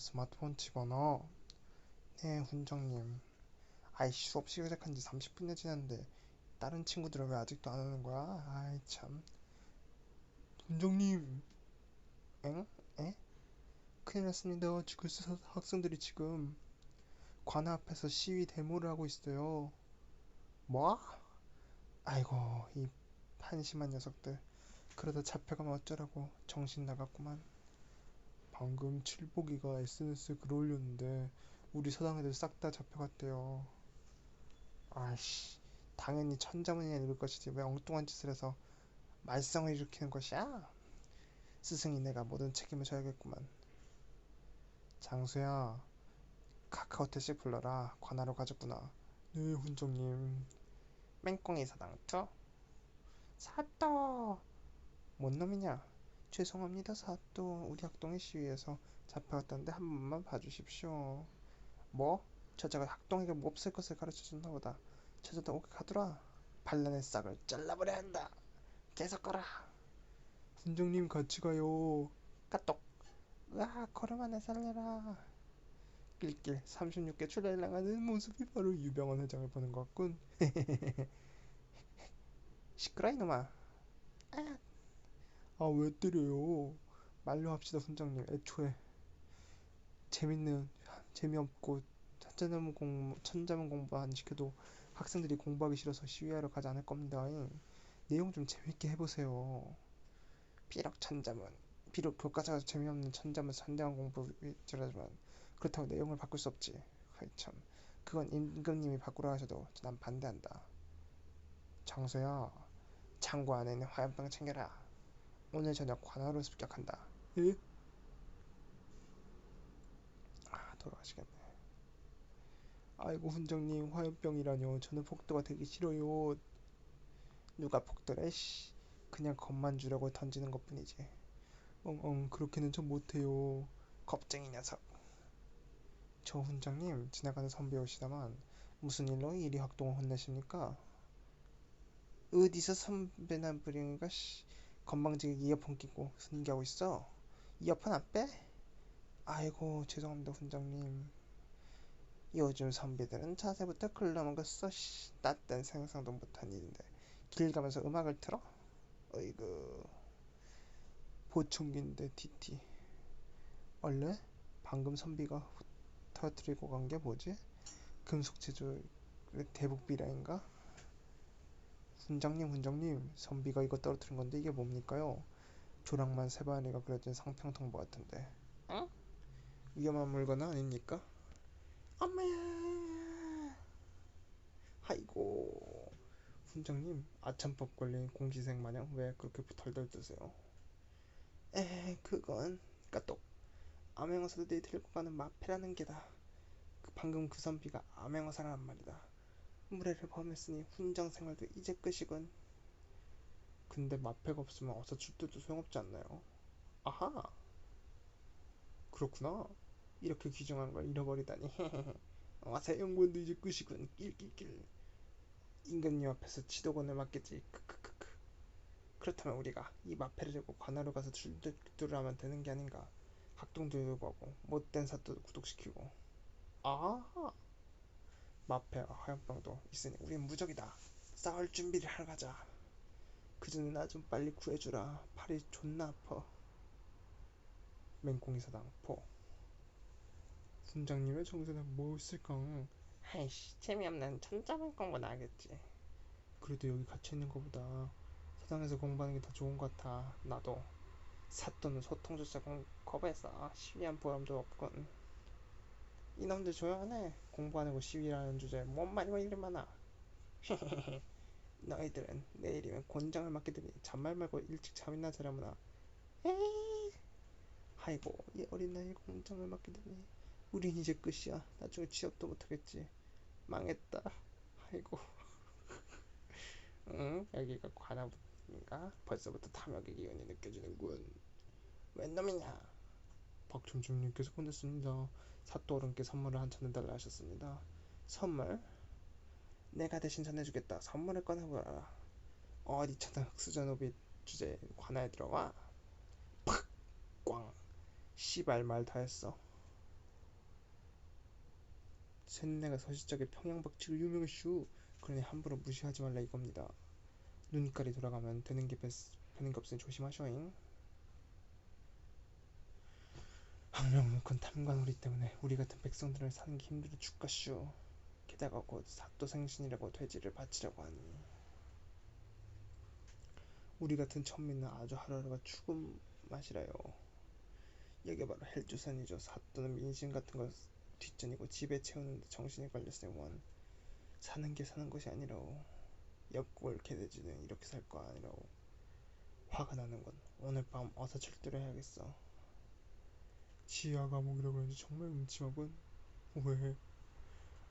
스마트폰 집어넣어. 네, 훈정님. 아이씨, 수업 시작한 지 30분이나 지났는데 다른 친구들은 왜 아직도 안 오는 거야? 아이, 참. 훈정님. 엥? 에? 큰일 났습니다. 지금 사- 학생들이 지금 관아 앞에서 시위 데모를 하고 있어요. 뭐? 아이고, 이 한심한 녀석들. 그러다 잡혀가면 어쩌라고 정신 나갔구만. 방금 칠복이가 SNS에 글 올렸는데 우리 서당 애들 싹 다 잡혀갔대요. 아이씨, 당연히 천자문이나 읽을 것이지 왜 엉뚱한 짓을 해서 말썽을 일으키는 것이야? 스승이 내가 모든 책임을 져야겠구만. 장수야, 카카오 택시 불러라. 관하러 가졌구나. 네, 훈정님. 맹꽁이 사당 투. 사또. 뭔 놈이냐? 죄송합니다, 사또. 우리 학동의 시위에서 잡혀갔다는데 한 번만 봐주십시오. 뭐? 저자가 학동에게 몹쓸 것을 가르쳐줬나 보다. 저자도 오게 가두라. 반란의 싹을 잘라버려야 한다. 계속 가라. 훈정님 같이 가요. 까똑. 으아, 걸음안에 살려라. 낄낄 36개 출발 나가는 모습이 바로 유병헌 회장을 보는 것 같군. 시끄러 이놈아. 아, 아, 왜 때려요? 말로 합시다, 훈장님. 애초에 재밌는, 재미없고 천자문 공부, 천자문 공부 안 시켜도 학생들이 공부하기 싫어서 시위하러 가지 않을 겁니다. 내용 좀 재밌게 해보세요. 비록 천자문, 비록 교과서가 재미없는 천자문 선대한 공부지라지만 그렇다고 내용을 바꿀 수 없지. 아이 참, 그건 임금님이 바꾸라 하셔도 난 반대한다. 장소야, 창고 안에 있는 화염병 챙겨라. 오늘 저녁 관하로 습격한다. 예? 아, 돌아가시겠네. 아이고 훈장님 화염병이라뇨. 저는 폭도가 되기 싫어요. 누가 폭도래? 씨. 그냥 겁만 주려고 던지는 것뿐이지. 엉엉 그렇게는 좀 못해요. 겁쟁이 녀석. 저 훈장님 지나가는 선배 오시다만 무슨 일로 이리 학동을 혼내십니까? 어디서 선배나 부령이가 씨, 건방지게 이어폰 끼고 순기하고 있어? 이어폰 안 빼? 아이고 죄송합니다 훈장님 요즘 선배들은 자세부터 글러먹었어 씨. 나땐 생각도 못한 일인데 길 가면서 음악을 틀어? 어이구 보청기인데 TT 원래 방금 선비가 터뜨리고 간 게 뭐지? 금속 제조 대북 비라인가? 훈장님 훈장님 선비가 이거 떨어뜨린 건데 이게 뭡니까요? 조랑만 세바리가 그려진 상평통보 같은데 응? 위험한 물건 아닙니까? 엄마야 아이고 훈장님 아참법 걸린 공시생 마냥 왜 그렇게 덜덜 뜨세요? 에 그건 까똑 암행어사들이 들고 가는 마패라는 게다 그 방금 그 선비가 암행어사란 말이다 무례를 범했으니 훈장 생활도 이제 끝이군. 근데 마패가 없으면 어서 출두도 소용없지 않나요? 아하. 그렇구나. 이렇게 귀중한 걸 잃어버리다니. 와세 연구원도 이제 끝이군. 낄낄낄. 임금님 앞에서 지도권을 맡겠지. 크크크크. 그렇다면 우리가 이 마패를 들고 관하로 가서 출두를 하면 되는 게 아닌가. 학동도 요구하고 못된 사또도 구독시키고. 아하. 마패와 화염병도 있으니 우린 무적이다. 싸울 준비를 하러 가자. 그 전에 나 좀 빨리 구해주라. 팔이 존나 아파. 맹꽁이 사당 포. 훈장님의 정세는 뭐 있을까? 아이씨 재미없는 천자만 공부나 하겠지. 그래도 여기 갇혀 있는 것보다 사당에서 공부하는 게 더 좋은 것 같아. 나도. 사또는 소통조차 공, 거부했어. 시위한 보람도 없군. 이놈들 조용하네. 공부하는 거 시위라는 주제에 뭔 말이 왜 이리 많아. 너희들은 내일이면 곤장을 맞게 되니 잔말 말고 일찍 잠이나 자려무나. 에이. 아이고 이 어린 나이에 곤장을 맞게 되니 우린 이제 끝이야. 나중에 취업도 못하겠지. 망했다. 아이고. 응? 여기가 관아인가? 벌써부터 탐욕의 기운이 느껴지는군. 웬 놈이냐? 박점중님께서 보냈습니다. 사또 어른께 선물을 한천 내달라 하셨습니다. 선물? 내가 대신 전해주겠다. 선물을 꺼내보라. 어디 찾아 흑수저노비 주제 관아에 들어와? 팍! 꽝! 씨발 말 다 했어. 셋내가 서시적에 평양박치로 유명했슈 그러니 함부로 무시하지 말라 이겁니다 눈깔이 돌아가면 되는 게 뱃, 되는 게 없으니 조심하셔잉 항명문건 탐관오리 때문에 우리 같은 백성들은 사는 게 힘들어 죽겠슈. 게다가 곧 사또 생신이라고 돼지를 바치려고 하니. 우리 같은 천민은 아주 하루하루가 죽음 맛이라요. 여기 바로 헬조선이죠. 사또는 민심 같은 거 뒷전이고 집에 채우는데 정신이 걸렸으니 원. 사는 게 사는 것이 아니라오. 옆골 개돼지는 이렇게 살 거 아니라오. 화가 나는 건 오늘 밤 어서 출두를 해야겠어 지하 감옥이라 그런지 정말 음침하군 왜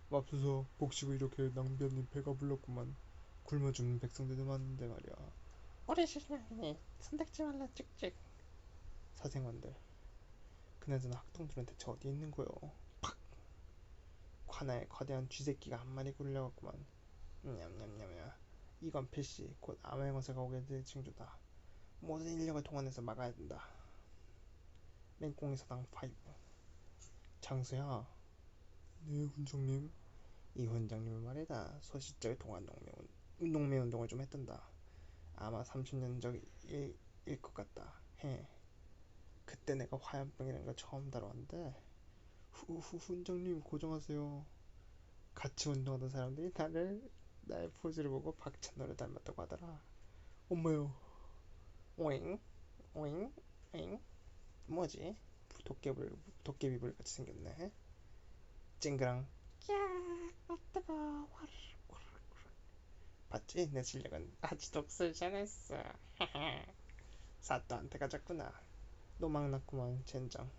맙소사 복시고 이렇게 낭비하니 배가 불렀구만. 굶어 죽는 백성들도 많은데 말이야. 우리 신랑이니 손댔지 말라 찍찍. 사생원들. 그나저나 학동들은 대체 어디 있는 거요? 팍! 관아에 거대한 쥐새끼가 한 마리 굴려갔구만. 냠냠냠야. 이건 필시. 곧 암행어사가 오게 될 징조다. 모든 인력을 동원해서 막아야 된다 맹꽁이 사당 파이브 장수야 네 훈장님. 이 훈장님은 말이다 소시적의 동안 동맹 운동매 운동을 좀 했단다. 아마 30년 전일 것 같다. 해. 그때 내가 화염병이라는 걸 처음 다뤄왔는데 후후 훈장님 고정하세요. 같이 운동하던 사람들이 나를 나의 포즈를 보고 박찬호를 닮았다고 하더라. 엄마요. 오잉 오잉 오잉 뭐지? 도깨불 도깨비불 같이 생겼네. 찡그랑. 야 뜨거 와르르 봤지? 내 실력은 아주 독설 잘했어. 사또한테 가졌구나. 노망났구만 젠장.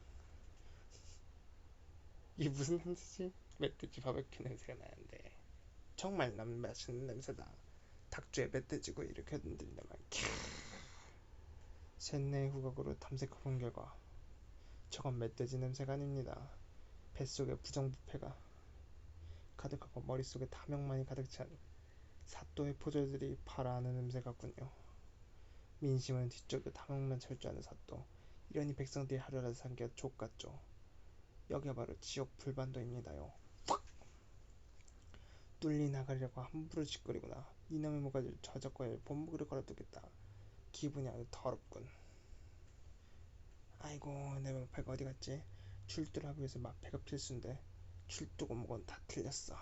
이게 무슨 냄새지? 멧돼지 바베큐 냄새가 나는데. 정말 남 맛있는 냄새다. 닭주에 멧돼지고 이렇게 흔들려만 캬 셋내의 후각으로 탐색해본 결과 저건 멧돼지 냄새가 아닙니다. 뱃속에 부정부패가 가득하고 머릿속에 탐욕만이 가득 찬 사또의 포졸들이 팔아하는 냄새 같군요. 민심은 뒤쪽에 탐욕만 철저하는 사또. 이러니 백성들이 하루라도 산게 족같죠. 여기가 바로 지옥 불반도입니다요. 확 뚫리 나가려고 함부로 짓거리구나. 이놈의 모가지를 저작거에 본보기를 걸어두겠다 기분이 아주 더럽군. 아이고 내 마패가 어디 갔지? 출두를 하기 위해서 마패가 필수인데 출두고 뭐건 다 틀렸어.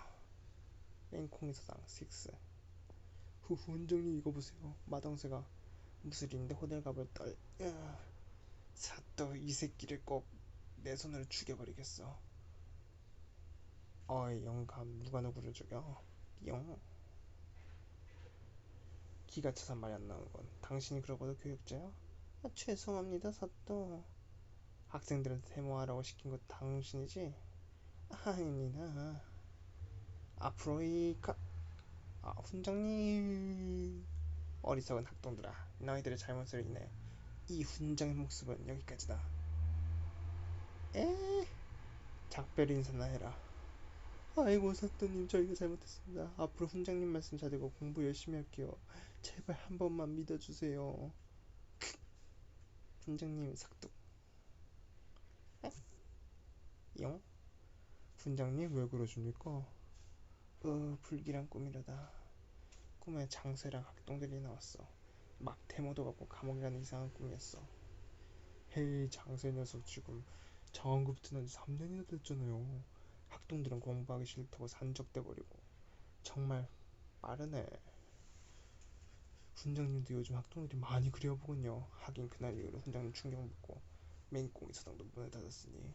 맹콩이 사장 6 후후 원장님 이거 보세요. 마당새가 무술인데 호들갑을 떨 으, 사또 이 새끼를 꼭 내 손으로 죽여버리겠어. 어이 영감 누가 누구를 죽여? 영 기가 차서 말이 안 나오는 건. 당신이 그러고도 교육자야? 아, 죄송합니다 사또. 학생들한테 데모하라고 시킨 거 당신이지? 아닙니다. 앞으로 이 가... 아 훈장님. 어리석은 학동들아 너희들의 잘못으로 인해 이 훈장의 목숨은 여기까지다. 에? 작별 인사나 해라. 아이고 사또님 저희가 잘못했습니다. 앞으로 훈장님 말씀 잘 듣고 공부 열심히 할게요 제발 한 번만 믿어주세요. 훈장님 삭둑 에? 용? 훈장님 왜 그러십니까? 어 불길한 꿈이라다. 꿈에 장쇠랑 학동들이 나왔어. 막 데모도 가고 감옥에 가는 이상한 꿈이었어. 헤이 장쇠 녀석 지금 장원급 드는 지 3년이나 됐잖아요. 학동들은 공부하기 싫다고 산적돼 버리고. 정말 빠르네 훈장님도 요즘 학동들이 많이 그려보군요. 하긴 그날 이후로 훈장님 충격 먹고 맹꽁이 사당도 문을 닫았으니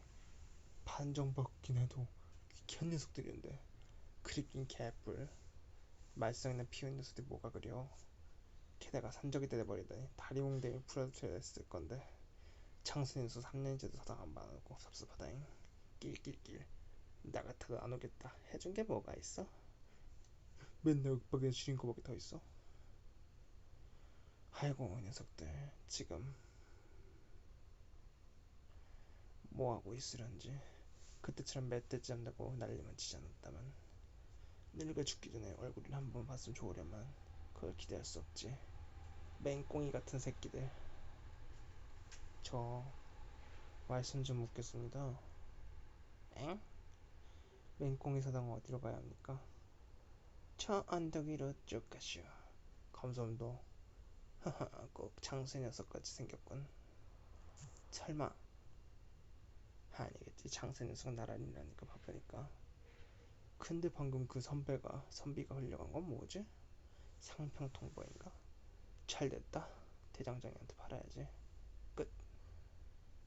판정받긴 해도 귀한 녀석들이었는데 그립긴 개뿔. 말썽이나 피운 녀석들이 뭐가 그려? 게다가 산적이 돼버리다니 다리 몽댕이 풀어줘야 했을 건데 창순인수 3년째도 사당 안 받아놓고 섭섭하다잉. 낄낄낄. 나 같아도 안 오겠다. 해준 게 뭐가 있어? 맨날 윽박에 지린 거밖에 더 있어 아이고 녀석들 지금 뭐하고 있으련지 그때처럼 멧돼지 잡는다고 난리만 치지 않았다면 늙어 죽기 전에 얼굴을 한번 봤으면 좋으련만 그걸 기대할 수 없지 맹꽁이 같은 새끼들 저 말씀 좀 묻겠습니다 엥? 맹꽁이 사당 어디로 가야 합니까? 저 언덕 위로 쭉 가시오. 감사합니다. 하하, 꼭 장수 녀석같이 생겼군. 설마 아니겠지. 장수 녀석 나란히라니까 바쁘니까. 근데 방금 그 선배가 선비가 흘려간 건 뭐지? 상평통보인가? 잘 됐다. 대장장이한테 팔아야지.